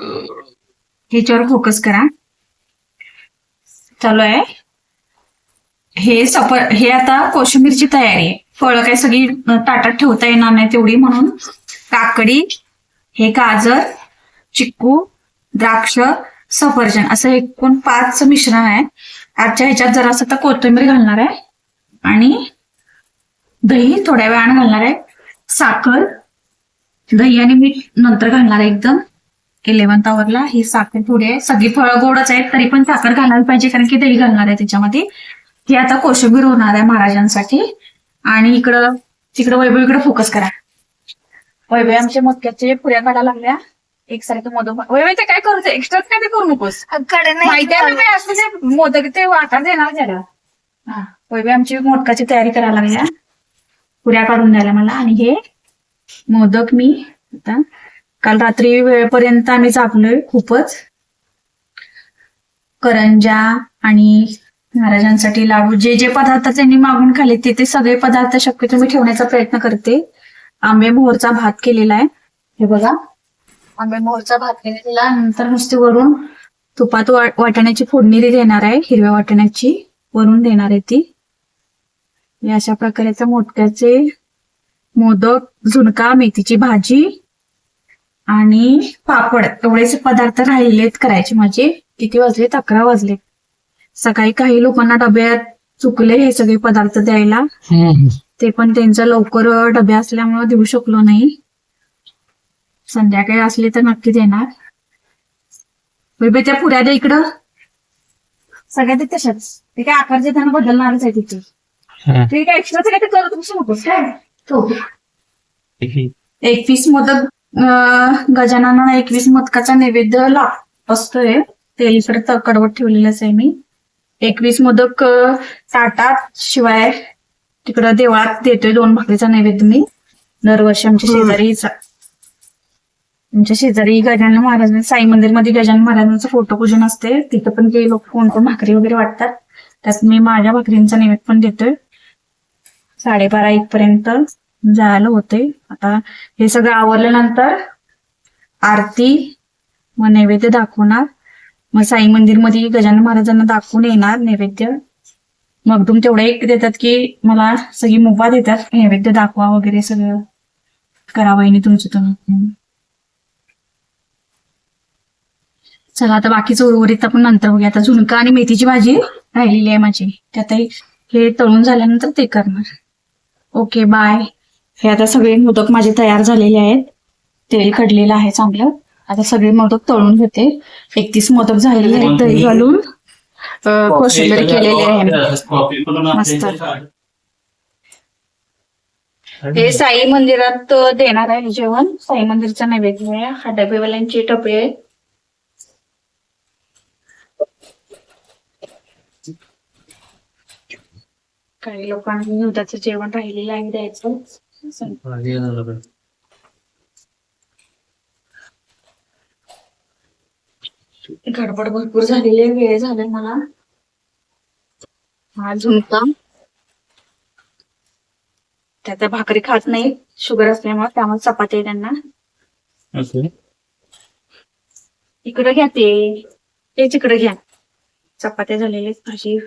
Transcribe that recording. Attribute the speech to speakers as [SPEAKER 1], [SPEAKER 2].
[SPEAKER 1] ह्याच्यावर फोकस करा. चालू आहे. हे सफर हे आता कोशिंबीरची तयारी आहे. फळं काय सगळी ताटात ठेवता येणार नाही तेवढी म्हणून काकडी हे गाजर चिक्कू द्राक्ष सफरचंद असं एकूण पाच मिश्रण आहे. आजच्या ह्याच्यात जरासं आता कोथिंबीर घालणार आहे. आणि दही थोड्या वेळानं घालणार आहे. साखर दही आणि मीठ नंतर घालणार आहे एकदम. इलेव्हन्थ आवरला ही साखर थोडी आहे. सगळी फळं गोडच आहेत तरी पण साखर घालायला पाहिजे कारण की दही घालणार आहे त्याच्यामध्ये. ही आता कोशिंबीर होणार आहे महाराजांसाठी. आणि इकडं तिकडं वैभव इकडे फोकस करा. वैभव आमच्या मक्याचे पुऱ्या काढायला लागल्या. एकसारखे मोदक वैभव ते काय करू एक्स्ट्रा काय ते करू नकोस? माहिती आहे असं ते मोदक ते वाटा देणार झालं हा वैभव आमची मोदकाची तयारी करायला लागल्या. पुऱ्या काढून द्यायला मला. आणि हे मोदक मी आता काल रात्री वेळेपर्यंत आम्ही चापलोय खूपच. करंजा आणि महाराजांसाठी लाडू जे जे पदार्थ त्यांनी मागून खाल्ले ते ते सगळे पदार्थ शक्यतो मी ठेवण्याचा प्रयत्न करते. आंबे मोहरचा भात केलेला आहे. हे बघा. आंबे मोहरचा भात केलेला नंतर नुसती वरून तुपात वा- वाटाण्याची फोडणी देणार आहे. हिरव्या वाटाण्याची वरून देणार आहे ती. अशा प्रकारे मोदकाचे मोदक झुणका मेथीची भाजी आणि पापड. एवढेच पदार्थ राहिलेत करायचे माझे. किती वाजलेत? अकरा वाजलेत. सकाळी काही लोकांना डब्यात चुकले हे सगळे पदार्थ द्यायला. ते पण त्यांचं लवकर डबे असल्यामुळे देऊ शकलो नाही. संध्याकाळी असले तर नक्की देणार. बेबे त्या पुऱ्या द्या इकडं. सगळ्या ते तशाच. ते काय आकार देताना बदलणारच आहे तिथे. ते काय एक्स्ट्राचं काय ते करत बसू नकोस काय? ठेव. एकवीस मोदक गजाननाला एकवीस मोदकाचा नैवेद्य लाग असतोय. ते इकडे कडवट ठेवलेलंच आहे मी. एकवीस मोदक ताटात शिवाय तिकडं देवळात देतोय दोन भाकरीचा नैवेद्य मी. दरवर्षी आमच्या शेजारी आमच्या शेजारी गजानन महाराज साई मंदिरमध्ये गजानन महाराजांचं फोटो पूजन असते तिथं पण ते लोक फोन करून भाकरी वगैरे वाटतात. त्यात मी माझ्या भाकरींचा नैवेद्य पण देतोय. साडेबारा एक पर्यंत. जायला होते आता हे सगळं आवरल्यानंतर आरती मग नैवेद्य दाखवणार. मग साई मंदिरमध्ये गजानन महाराजांना दाखवून येणार नैवेद्य. मग तुम तेवढं एक देतात की मला सगळी मुभा देतात नैवेद्य दाखवा वगैरे सगळं करा वहिनी तुमचं तुम्ही. चला आता बाकीचं उर्वरित आपण नंतर बघूया. आता झुणका आणि मेथीची भाजी राहिलेली आहे माझी. त्यातही हे तळून झाल्यानंतर ते करणार. Okay bye. हे आता सगळे मोदक माझे तयार झालेले आहेत. तेल कडलेलं आहे चांगलं. आता सगळे मोदक तळून घेते. एकतीस मोदक झालेले आहेत दही घालून. कोशिंबीर केलेली आहे. मस्त. हे साई मंदिरात देणार आहे जेवण. साई मंदिरचा नैवेद्य आहे. हा डबेवाल्यांचे टपे आहेत काही लोकांनी दुधाचं जेवण राहिलेलं आहे द्यायचं. गडबड भरपूर झालेली आहे वेळ झालाय मला. हा झुणका त्या त्या भाकरी खात नाही शुगर असल्यामुळे त्यामुळे चपाती आहे त्यांना. इकडं घ्या ते. तेच इकडे घ्या. चपात्या झालेले भाजी.